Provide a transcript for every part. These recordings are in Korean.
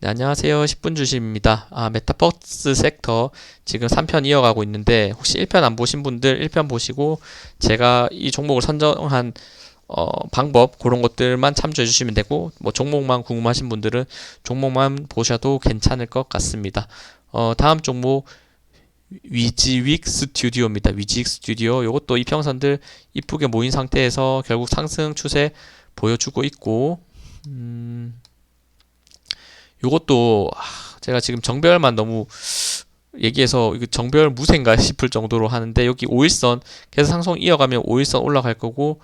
네, 안녕하세요. 10분 주식입니다. 아, 메타버스 섹터 지금 3편 이어가고 있는데 혹시 1편 안 보신 분들 1편 보시고 제가 이 종목을 선정한 어, 방법 그런 것들만 참조해 주시면 되고 뭐 종목만 궁금하신 분들은 종목만 보셔도 괜찮을 것 같습니다. 어, 다음 종목 위지윅 스튜디오입니다. 위지윅 스튜디오 이것도 이평선들 이쁘게 모인 상태에서 결국 상승 추세 보여주고 있고 음, 요것도 제가 지금 정별만 너무 얘기해서 정별 무쇠인가 싶을 정도로 하는데 여기 5일선 계속 상승 이어가면 5일선 올라갈 거고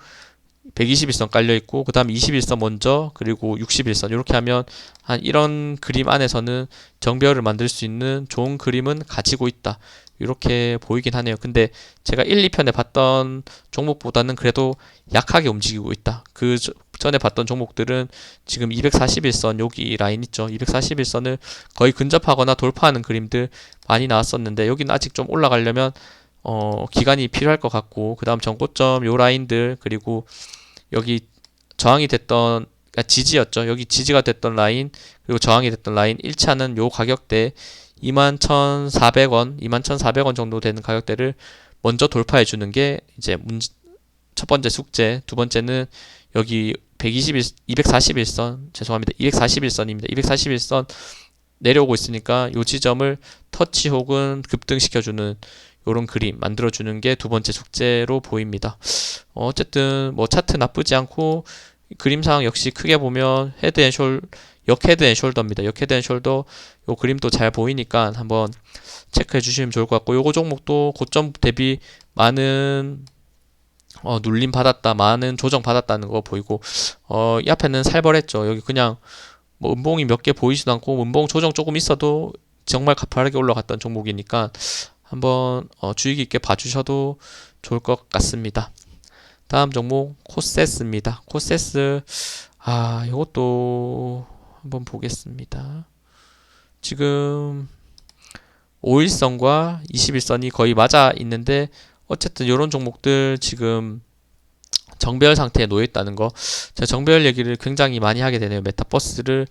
121선 깔려 있고 그다음 21선 먼저 그리고 61선 이렇게 하면 한 이런 그림 안에서는 정별을 만들 수 있는 좋은 그림은 가지고 있다. 이렇게 보이긴 하네요. 근데 제가 1, 2편에 봤던 종목보다는 그래도 약하게 움직이고 있다. 그 전에 봤던 종목들은 지금 241선 여기 라인 있죠. 241선을 거의 근접하거나 돌파하는 그림들 많이 나왔었는데 여기는 아직 좀 올라가려면 어 기간이 필요할 것 같고 그 다음 전고점 요 라인들 그리고 여기 저항이 됐던 그러니까 지지였죠. 여기 지지가 됐던 라인 그리고 저항이 됐던 라인 1차는 요 가격대 21,400원, 21,400원 정도 되는 가격대를 먼저 돌파해 주는 게 이제 문제, 첫 번째 숙제, 두 번째는 여기 121, 241선, 죄송합니다. 241선입니다. 241선 내려오고 있으니까 요 지점을 터치 혹은 급등시켜주는 요런 그림 만들어주는 게 두 번째 숙제로 보입니다. 어, 어쨌든 뭐 차트 나쁘지 않고 그림상 역시 크게 보면 헤드 앤 숄 역 헤드 앤 숄더입니다. 역 헤드 앤 숄더 요 그림도 잘 보이니까 한번 체크해 주시면 좋을 것 같고 요거 종목도 고점 대비 많은 어, 눌림 받았다, 많은 조정 받았다는 거 보이고 어, 이 앞에는 살벌했죠. 여기 그냥 뭐 음봉이 몇 개 보이지도 않고 음봉 조정 조금 있어도 정말 가파르게 올라갔던 종목이니까 한번 어, 주의 깊게 봐주셔도 좋을 것 같습니다. 다음 종목 코세스입니다. 코세스 아 이것도 한번 보겠습니다. 지금 5일선과 21선이 거의 맞아 있는데 어쨌든 이런 종목들 지금 정배열 상태에 놓여 있다는 거 제가 정배열 얘기를 굉장히 많이 하게 되네요. 메타버스를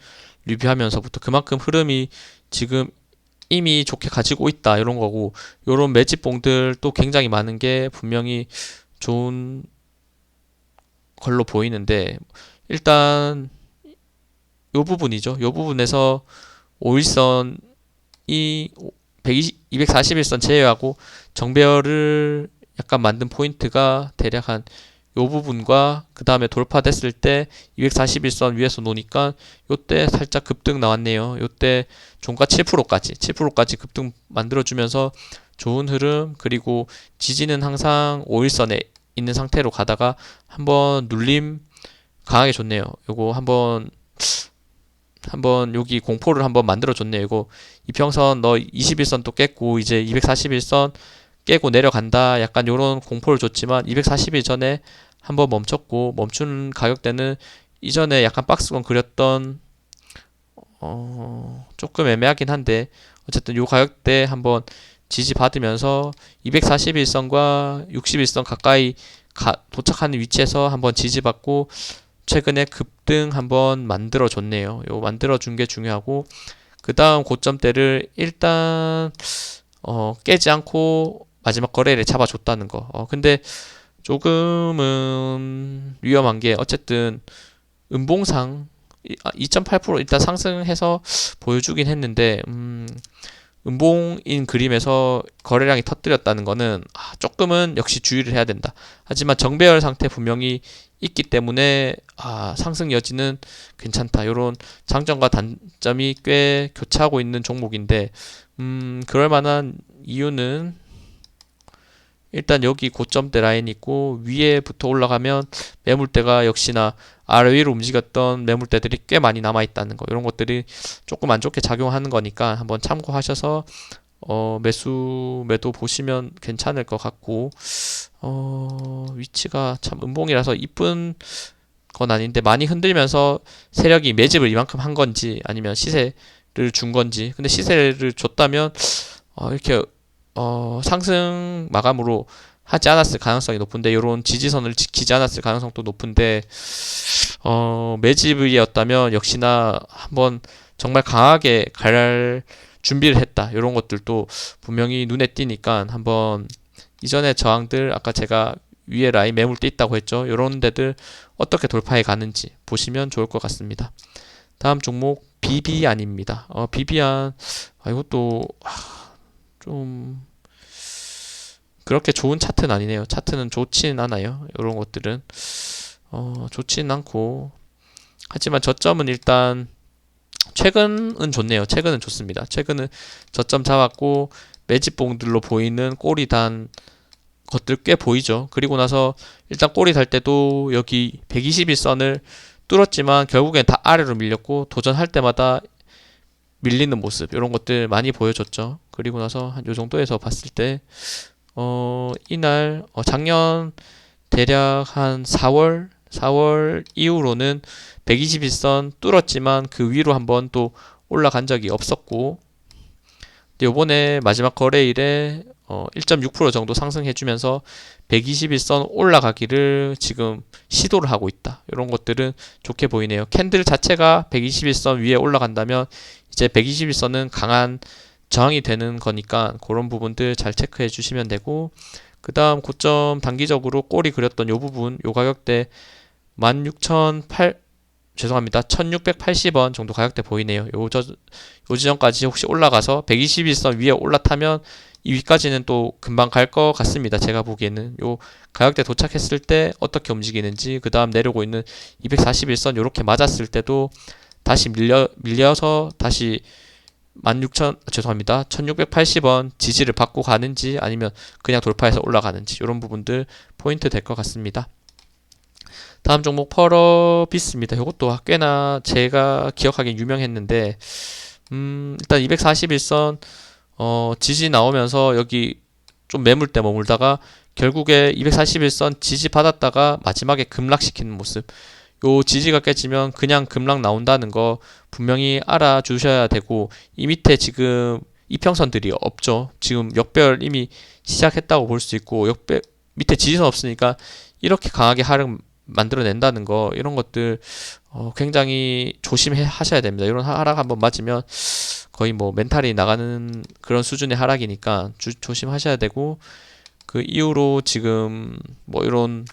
리뷰하면서부터 그만큼 흐름이 지금 이미 좋게 가지고 있다 이런 거고 이런 매집봉들 또 굉장히 많은 게 분명히 좋은 걸로 보이는데 일단 요 부분이죠. 요 부분에서 5일선이 120, 241선 제외하고 정배열을 약간 만든 포인트가 대략 한 요 부분과 그 다음에 돌파됐을 때 241선 위에서 노니까 요때 살짝 급등 나왔네요. 요때 종가 7%까지 7%까지 급등 만들어주면서 좋은 흐름 그리고 지지는 항상 5일선에 있는 상태로 가다가 한번 눌림 강하게 좋네요. 요거 한번 한번 여기 공포를 한번 만들어 줬네요. 이거 이평선 너 21선 또 깼고 이제 241선 깨고 내려간다. 약간 요런 공포를 줬지만 241 전에 한번 멈췄고 멈춘 가격대는 이전에 약간 박스권 그렸던 어 조금 애매하긴 한데 어쨌든 요 가격대 한번 지지 받으면서 241선과 61선 가까이 가, 도착하는 위치에서 한번 지지받고 최근에 급등 한번 만들어 줬네요. 요 만들어 준 게 중요하고 그 다음 고점대를 일단 어, 깨지 않고 마지막 거래를 잡아줬다는 거. 어, 근데 조금은 위험한 게 어쨌든 음봉상 2.8% 아, 일단 상승해서 보여주긴 했는데 음, 음봉인 그림에서 거래량이 터뜨렸다는 거는 아, 조금은 역시 주의를 해야 된다. 하지만 정배열 상태 분명히 있기 때문에 아, 상승 여지는 괜찮다. 이런 장점과 단점이 꽤 교차하고 있는 종목인데 음, 그럴 만한 이유는 일단 여기 고점대 라인 있고 위에부터 올라가면 매물대가 역시나 아래 위로 움직였던 매물대들이 꽤 많이 남아 있다는 거. 이런 것들이 조금 안 좋게 작용하는 거니까 한번 참고하셔서 어, 매수 매도 보시면 괜찮을 것 같고 어, 위치가 참 음봉이라서 이쁜 건 아닌데 많이 흔들면서 세력이 매집을 이만큼 한 건지 아니면 시세를 준 건지. 근데 시세를 줬다면 어, 이렇게 어, 상승 마감으로 하지 않았을 가능성이 높은데 이런 지지선을 지키지 않았을 가능성도 높은데 어, 매집이었다면 역시나 한번 정말 강하게 갈 준비를 했다. 이런 것들도 분명히 눈에 띄니까 한번 이전에 저항들 아까 제가 위에 라인 매물 때 있다고 했죠. 이런 데들 어떻게 돌파해 가는지 보시면 좋을 것 같습니다. 다음 종목 비비안입니다. 어, 비비안 아, 이것도 아, 좀 그렇게 좋은 차트는 아니네요. 차트는 좋지는 않아요. 이런 것들은 어, 좋지는 않고 하지만 저점은 일단 최근은 좋네요. 최근은 좋습니다. 최근은 저점 잡았고 매집봉들로 보이는 꼬리 단 것들 꽤 보이죠. 그리고 나서 일단 꼬리 달 때도 여기 121선을 뚫었지만 결국엔 다 아래로 밀렸고 도전할 때마다 밀리는 모습 이런 것들 많이 보여줬죠. 그리고 나서 한 요 정도에서 봤을 때 어, 이날 어, 작년 대략 한 4월 4월 이후로는 121선 뚫었지만 그 위로 한번 또 올라간 적이 없었고 요번에 마지막 거래일에 어, 1.6% 정도 상승해주면서 121선 올라가기를 지금 시도를 하고 있다. 이런 것들은 좋게 보이네요. 캔들 자체가 121선 위에 올라간다면 이제 121선은 강한 저항이 되는 거니까 그런 부분들 잘 체크해 주시면 되고 그 다음 고점 단기적으로 꼬리 그렸던 요 부분 요 가격대 16,008 죄송합니다. 1680원 정도 가격대 보이네요. 요, 저, 요 지점까지 혹시 올라가서 121선 위에 올라타면 이 위까지는 또 금방 갈 것 같습니다. 제가 보기에는 요 가격대 도착했을 때 어떻게 움직이는지 그 다음 내려오고 있는 241선 요렇게 맞았을 때도 다시 밀려 밀려서 다시 16,000 죄송합니다. 1680원 지지를 받고 가는지 아니면 그냥 돌파해서 올라가는지 이런 부분들 포인트 될 것 같습니다. 다음 종목 펄어비스입니다. 이것도 꽤나 제가 기억하기엔 유명했는데 음, 일단 241선 어, 지지 나오면서 여기 좀 매물대 머물다가 결국에 241선 지지 받았다가 마지막에 급락시키는 모습. 요 지지가 깨지면 그냥 급락 나온다는 거 분명히 알아주셔야 되고 이 밑에 지금 이평선들이 없죠. 지금 역별 이미 시작했다고 볼 수 있고 역별 밑에 지지선 없으니까 이렇게 강하게 하락 만들어낸다는 거 이런 것들 어, 굉장히 조심해 하셔야 됩니다. 이런 하락 한번 맞으면 거의 뭐 멘탈이 나가는 그런 수준의 하락이니까 주, 조심하셔야 되고 그 이후로 지금 뭐 이런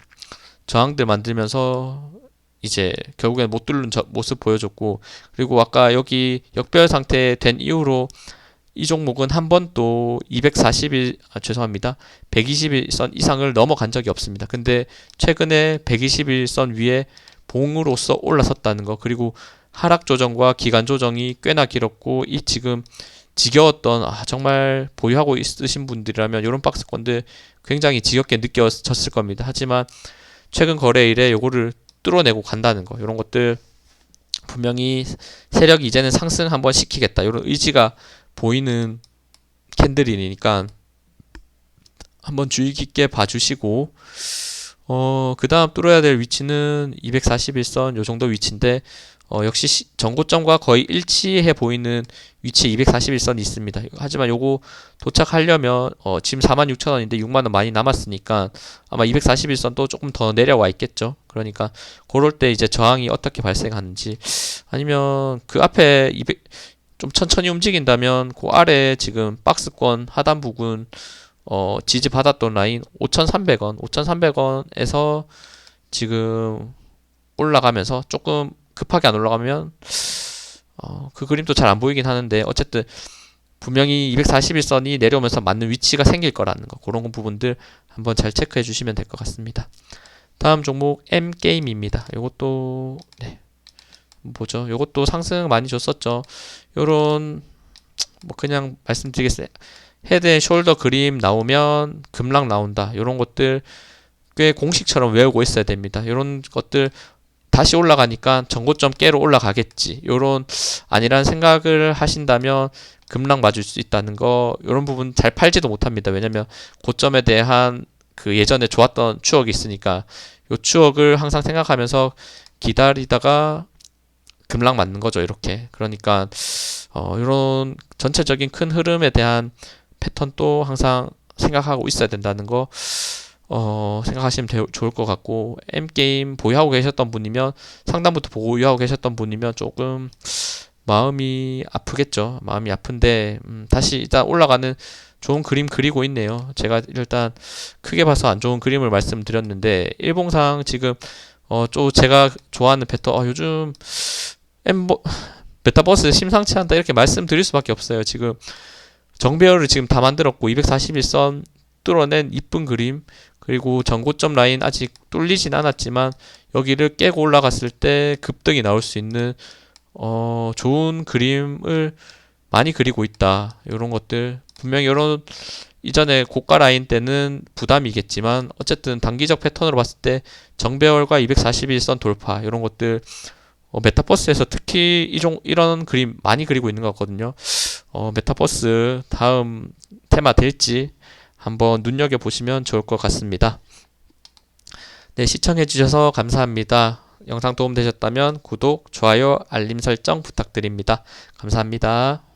저항들 만들면서 이제 결국엔 못 뚫는 모습 보여줬고 그리고 아까 여기 역별 상태 된 이후로 이 종목은 한 번도 241, 아, 죄송합니다. 121선 이상을 넘어간 적이 없습니다. 근데 최근에 121선 위에 봉으로서 올라섰다는 거, 그리고 하락 조정과 기간 조정이 꽤나 길었고, 이 지금 지겨웠던, 아, 정말 보유하고 있으신 분들이라면 이런 박스권들 굉장히 지겹게 느껴졌을 겁니다. 하지만 최근 거래일에 요거를 뚫어내고 간다는 거, 이런 것들 분명히 세력이 이제는 상승 한번 시키겠다. 이런 의지가 보이는 캔들이니까 한번 주의 깊게 봐주시고 어, 그 다음 뚫어야 될 위치는 241선 요 정도 위치인데 어, 역시 시, 전고점과 거의 일치해 보이는 위치에 241선이 있습니다. 하지만 요거 도착하려면 어, 지금 46,000원인데 6만원 많이 남았으니까 아마 241선 또 조금 더 내려와 있겠죠. 그러니까 그럴 때 이제 저항이 어떻게 발생하는지 아니면 그 앞에 200, 좀 천천히 움직인다면 그 아래 지금 박스권 하단 부분 어, 지지 받았던 라인 5,300원, 5,300원에서 지금 올라가면서 조금 급하게 안 올라가면 어, 그 그림도 잘 안 보이긴 하는데 어쨌든 분명히 241선이 내려오면서 맞는 위치가 생길 거라는 거 그런 부분들 한번 잘 체크해 주시면 될 것 같습니다. 다음 종목 M 게임입니다. 이것도 네, 뭐죠? 요것도 상승 많이 줬었죠. 요런 뭐 그냥 말씀드리겠어요. 헤드 앤 숄더 그림 나오면 급락 나온다. 요런 것들 꽤 공식처럼 외우고 있어야 됩니다. 요런 것들 다시 올라가니까 전고점 깨로 올라가겠지. 요런 아니란 생각을 하신다면 급락 맞을 수 있다는 거 요런 부분 잘 팔지도 못합니다. 왜냐면 고점에 대한 그 예전에 좋았던 추억이 있으니까 요 추억을 항상 생각하면서 기다리다가 급락 맞는 거죠, 이렇게. 그러니까 어, 이런 전체적인 큰 흐름에 대한 패턴도 항상 생각하고 있어야 된다는 거. 어, 생각하시면 되- 좋을 것 같고 M게임 보유하고 계셨던 분이면 상단부터 보유하고 계셨던 분이면 조금 마음이 아프겠죠. 마음이 아픈데 음, 다시 일단 올라가는 좋은 그림 그리고 있네요. 제가 일단 크게 봐서 안 좋은 그림을 말씀드렸는데 일봉상 지금 어, 좀 제가 좋아하는 패턴 어, 요즘 엠보 메타버스 심상치 않다 이렇게 말씀드릴 수밖에 없어요. 지금 정배열을 지금 다 만들었고 241선 뚫어낸 이쁜 그림 그리고 전고점 라인 아직 뚫리진 않았지만 여기를 깨고 올라갔을 때 급등이 나올 수 있는 어 좋은 그림을 많이 그리고 있다. 이런 것들 분명히 이런 이전에 고가 라인 때는 부담이겠지만 어쨌든 단기적 패턴으로 봤을 때 정배열과 241선 돌파 이런 것들 어, 메타버스에서 특히 이종 이런 그림 많이 그리고 있는 것 같거든요. 어, 메타버스 다음 테마 될지 한번 눈여겨 보시면 좋을 것 같습니다. 네, 시청해 주셔서 감사합니다. 영상 도움 되셨다면 구독, 좋아요, 알림 설정 부탁드립니다. 감사합니다.